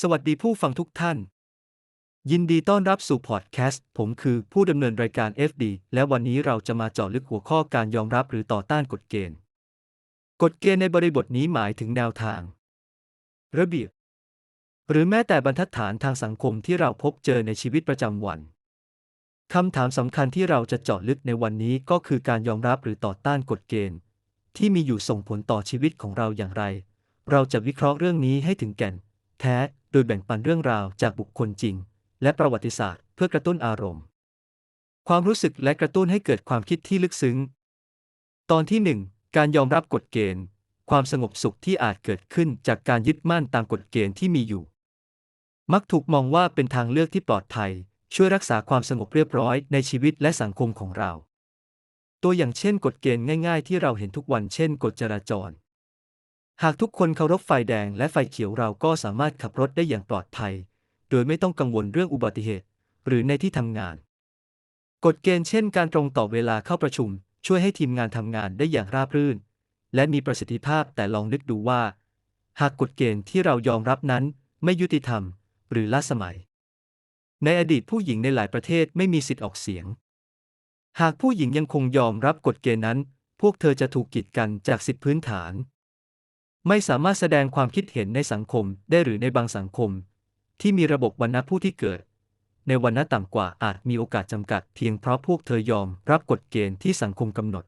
สวัสดีผู้ฟังทุกท่าน ยินดีต้อนรับสู่พอดแคสต์ ผมคือผู้ดำเนินรายการ FD และวันนี้เราจะมาเจาะลึกหัวข้อการยอมรับหรือต่อต้านกฎเกณฑ์ กฎเกณฑ์ในบริบทนี้หมายถึงแนวทาง ระเบียบ หรือแม้แต่บรรทัดฐานทางสังคมที่เราพบเจอในชีวิตประจำวันคำถามสำคัญที่เราจะเจาะลึกในวันนี้ก็คือการยอมรับหรือต่อต้านกฎเกณฑ์ ที่มีอยู่ส่งผลต่อชีวิตของเราอย่างไร เราจะวิเคราะห์เรื่องนี้ให้ถึงแก่น แท้ โดยแบ่งปันเรื่องราวจากบุคคลจริง และประวัติศาสตร์เพื่อกระตุ้นอารมณ์ ความรู้สึกและกระตุ้นให้เกิดความคิดที่ลึกซึ้ง ตอนที่ 1 การยอมรับกฎเกณฑ์ ความสงบสุขที่อาจเกิดขึ้นจากการยึดมั่นตามกฎเกณฑ์ที่มีอยู่ มักถูกมองว่าเป็นทางเลือกที่ปลอดภัย ช่วยรักษาความสงบเรียบร้อยในชีวิตและสังคมของเรา ตัวอย่างเช่น กฎเกณฑ์ง่าย ๆ ที่เราเห็นทุกวันเช่น กฎจราจร หากทุกคนเคารพไฟแดงและไฟเขียวเราก็สามารถขับรถได้อย่างปลอดภัย โดยไม่ต้องกังวลเรื่องอุบัติเหตุ หรือในที่ทำงาน กฎเกณฑ์เช่น การตรงต่อเวลาเข้าประชุม ช่วยให้ทีมงานทำงานได้อย่างราบรื่น และมีประสิทธิภาพแต่ลองนึกดูว่า หากกฎเกณฑ์ที่เรายอมรับนั้นไม่ยุติธรรม หรือล้าสมัย ในอดีตผู้หญิงในหลายประเทศไม่มีสิทธิ์ออกเสียง หากผู้หญิงยังคงยอมรับกฎเกณฑ์นั้น พวกเธอจะถูกกีดกันจากสิทธิพื้นฐาน ไม่สามารถแสดงความคิดเห็นในสังคมได้หรือในบางสังคม ที่มีระบบวรรณะผู้ที่เกิด ในวรรณะต่ำกว่าอาจมีโอกาสจำกัดเพียงเพราะพวกเธอยอมรับกฎเกณฑ์ที่สังคมกำหนด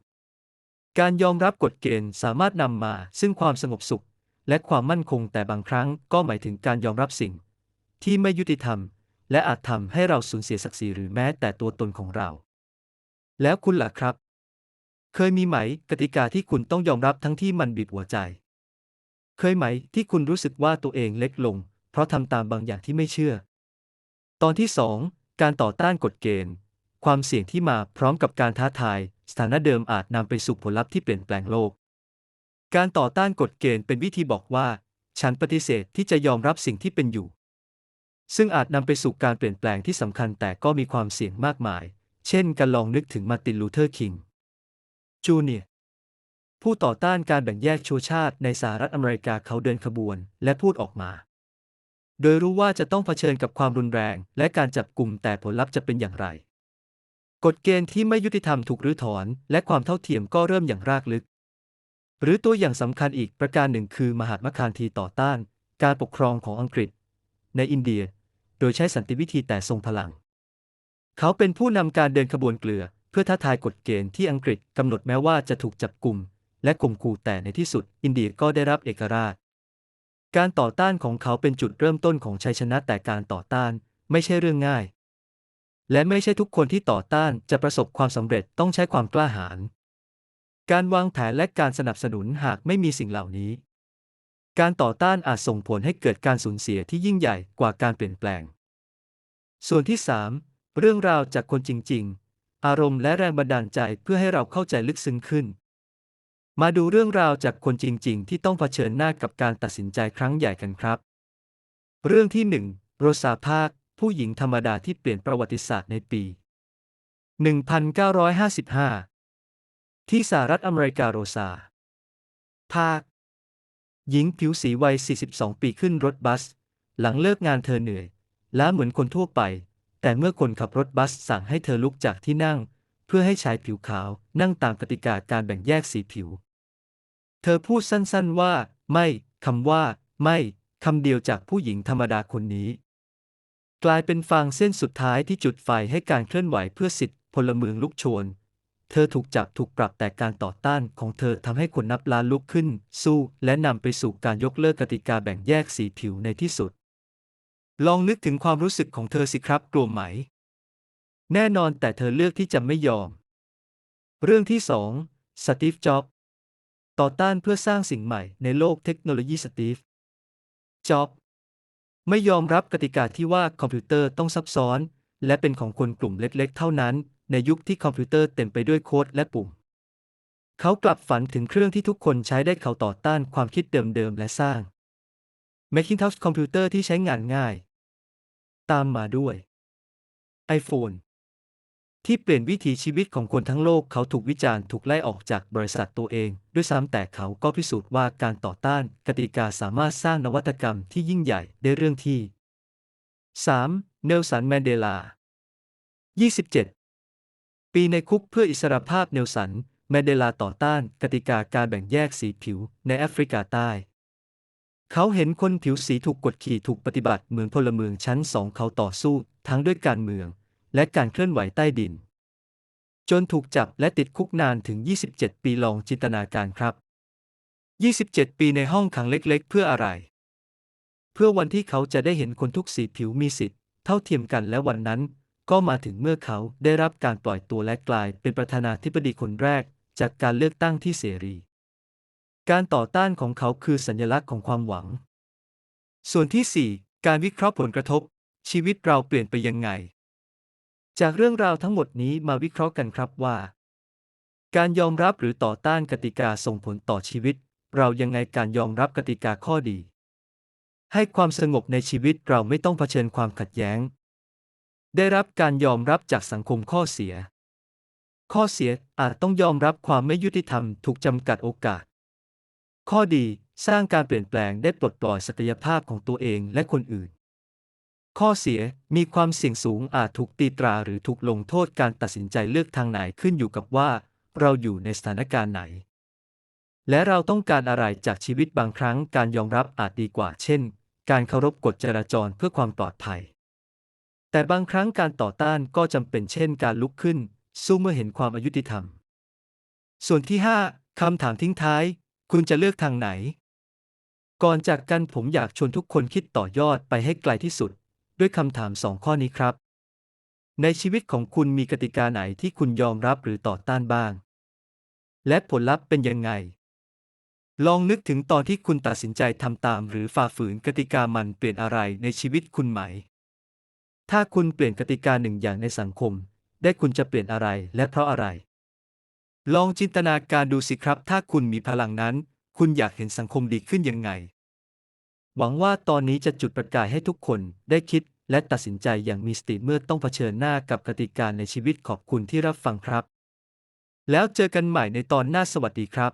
การยอมรับกฎเกณฑ์สามารถนำมาซึ่งความสงบสุข และความมั่นคงแต่บางครั้งก็หมายถึงการยอมรับสิ่ง ที่ไม่ยุติธรรม และอาจทำให้เราสูญเสียศักดิ์ศรีหรือแม้แต่ตัวตนของเรา แล้วคุณล่ะครับ เคยมีไหมกติกาที่คุณต้องยอมรับทั้งที่มันบีบหัวใจ เคยไหมที่คุณรู้สึกว่าตัวเองเล็กลง เพราะทำตามบางอย่างที่ไม่เชื่อ ตอนที่ 2 การต่อต้านกฎเกณฑ์ ความเสี่ยงที่มาพร้อมกับการท้าทาย สถานะเดิมอาจนำไปสู่ผลลัพธ์ที่เปลี่ยนแปลงโลก การต่อต้านกฎเกณฑ์เป็นวิธีบอกว่า ฉันปฏิเสธที่จะยอมรับสิ่งที่เป็นอยู่ ซึ่งอาจนำไปสู่การเปลี่ยนแปลงที่สำคัญแต่ก็มีความเสี่ยงมากมาย เช่น การลองนึกถึงมาตินลูเทอร์คิงจูเนีย ผู้ต่อต้านการแบ่งแยกชนชาติในสหรัฐอเมริกาเขาเดินขบวนและพูดออกมา โดยรู้ว่าจะต้องเผชิญกับความรุนแรงและการจับกลุ่มแต่ผลลัพธ์จะเป็นอย่างไร กฎเกณฑ์ที่ไม่ยุติธรรมถูกรื้อถอน และความเท่าเทียมก็เริ่มอย่างรากลึก หรือตัวอย่างสำคัญอีกประการหนึ่งคือมหาตมคานธีต่อต้าน การปกครองของอังกฤษ ในอินเดีย โดยใช้สันติวิธีแต่ทรงพลัง เขาเป็นผู้นำการเดินขบวนเกลือ เพื่อท้าทายกฎเกณฑ์ที่อังกฤษกำหนดแม้ว่าจะถูกจับกลุ่ม และข่มขู่แต่ในที่สุด อินเดียก็ได้รับเอกราช การต่อต้านของเขาเป็นจุดเริ่มต้นของชัยชนะแต่การต่อต้านไม่ใช่เรื่องง่าย และไม่ใช่ทุกคนที่ต่อต้านจะประสบความสำเร็จต้องใช้ความกล้าหาญการวางแผนและการสนับสนุนหากไม่มีสิ่งเหล่านี้ การต่อต้านอาจส่งผลให้เกิดการสูญเสียที่ยิ่งใหญ่กว่าการเปลี่ยนแปลง ส่วนที่ 3 เรื่องราวจากคนจริง ๆ อารมณ์และแรงบันดาลใจเพื่อให้เราเข้าใจลึกซึ้งขึ้น มาดูเรื่องราวจากคนจริง ๆ ที่ต้องเผชิญหน้ากับการตัดสินใจครั้งใหญ่กันครับ เรื่องที่ 1 โรซาภาค ผู้หญิงธรรมดาที่เปลี่ยนประวัติศาสตร์ในปี 1955 ที่สหรัฐอเมริกาโรซา ภาค หญิงผิวสีวัย 42 ปีขึ้นรถบัส หลังเลิกงานเธอเหนื่อย แล้าเหมือนคนทั่วไป แต่เมื่อคนขับรถบัสสั่งให้เธอลุกจากที่นั่งเพื่อให้ชายผิวขาวนั่งตามกติกาการแบ่งแยกสีผิว เธอพูดสั้นๆว่า ไม่คำว่า ไม่คำเดียวจากผู้หญิงธรรมดาคนนี้ กลายเป็นฟางเส้นสุดท้ายที่จุดไฟให้การเคลื่อนไหวเพื่อสิทธิพลเมืองลุกโชน เธอถูกจับถูกปรับแต่การต่อต้านของเธอทำให้คนนับล้านลุกขึ้น สู้ และนำไปสู่การยกเลิกกติกาแบ่งแยกสีผิวในที่สุด ลองนึกถึงความรู้สึกของเธอสิครับกลัวไหม แน่นอนแต่เธอเลือกที่จะไม่ยอม เรื่องที่สองสตีฟ จ็อบ ต่อต้านเพื่อสร้างสิ่งใหม่ในโลกเทคโนโลยีสตีฟ จ็อบส์ไม่ยอมรับกติกาที่ว่าคอมพิวเตอร์ต้องซับซ้อน และเป็นของคนกลุ่มเล็กๆ เท่านั้น ในยุคที่คอมพิวเตอร์เต็มไปด้วยโค้ดและปุ่ม เขากลับฝันถึงเครื่องที่ทุกคนใช้ได้เขาต่อต้านความคิดเดิมๆ และสร้าง Macintosh คอมพิวเตอร์ที่ใช้งานง่าย ตามมาด้วย iPhone ที่เปลี่ยนวิถีชีวิตของคนทั้งโลกเขาถูกวิจารณ์ถูกไล่ออกจากบริษัทตัวเอง ด้วยซ้ำแต่เขาก็พิสูจน์ว่าการต่อต้านกติกาสามารถสร้างนวัตกรรมที่ยิ่งใหญ่ได้เรื่องที่ 3. เนลสันแมนเดลา 27 ปีในคุกเพื่ออิสรภาพเนลสันแมนเดลาต่อต้านกติกาการแบ่งแยกสีผิวในแอฟริกาใต้ เขาเห็นคนผิวสีถูกกดขี่ถูกปฏิบัติเหมือนพลเมืองชั้นสองเขาต่อสู้ทั้งด้วยการเมือง และการเคลื่อนไหวใต้ดิน จนถูกจับและติดคุกนานถึง 27 ปีลองจินตนาการครับ 27 ปีในห้องขังเล็กๆ เพื่ออะไร เพื่อวันที่เขาจะได้เห็นคนทุกสีผิวมีสิทธิ์เท่าเทียมกันและวันนั้น ก็มาถึงเมื่อเขาได้รับการปล่อยตัวและกลายเป็นประธานาธิบดีคนแรก จากการเลือกตั้งที่เสรี การต่อต้านของเขาคือสัญลักษณ์ของความหวัง ส่วนที่ 4 การวิเคราะห์ผลกระทบ ชีวิตเราเปลี่ยนไปยังไง จากเรื่องราวทั้งหมดนี้มาวิเคราะห์กันครับว่า การยอมรับหรือต่อต้านกติกาส่งผลต่อชีวิต เรายังไงการยอมรับกติกาข้อดี ให้ความสงบในชีวิตเราไม่ต้องเผชิญความขัดแย้ง ได้รับการยอมรับจากสังคมข้อเสีย ข้อเสียอาจต้องยอมรับความไม่ยุติธรรมถูกจำกัดโอกาส ข้อดีสร้างการเปลี่ยนแปลงได้ปลดปล่อยศักยภาพของตัวเองและคนอื่น ข้อเสียมีความเสี่ยงสูงอาจถูกตีตราหรือถูกลงโทษการตัดสินใจเลือกทางไหนขึ้นอยู่กับว่า เราอยู่ในสถานการณ์ไหน และเราต้องการอะไรจากชีวิตบางครั้งการยอมรับอาจดีกว่า เช่น การเคารพกฎจราจรเพื่อความปลอดภัย แต่บางครั้งการต่อต้านก็จำเป็นเช่น การลุกขึ้น สู้เมื่อเห็นความอายุติธรรม ส่วนที่ 5คำถามทิ้งท้าย คุณจะเลือกทางไหน ก่อนจากกันผมอยากชวนทุกคนคิดต่อยอดไปให้ไกลที่สุด ด้วยคำถามสองข้อนี้ครับ ในชีวิตของคุณมีกติกาไหนที่คุณยอมรับหรือต่อต้านบ้าง และผลลัพธ์เป็นยังไง ลองนึกถึงตอนที่คุณตัดสินใจทำตามหรือฝ่าฝืนกติกามันเปลี่ยนอะไรในชีวิตคุณไหม ถ้าคุณเปลี่ยนกติกาหนึ่งอย่างในสังคม ได้คุณจะเปลี่ยนอะไรและเพราะอะไร ลองจินตนาการดูสิครับ ถ้าคุณมีพลังนั้น คุณอยากเห็นสังคมดีขึ้นยังไง หวังว่าตอนนี้จะจุดประกายให้ทุกคนได้คิดและตัดสินใจอย่างมีสติเมื่อต้องเผชิญหน้ากับกติกาในชีวิตขอบคุณที่รับฟังครับ แล้วเจอกันใหม่ในตอนหน้าสวัสดีครับ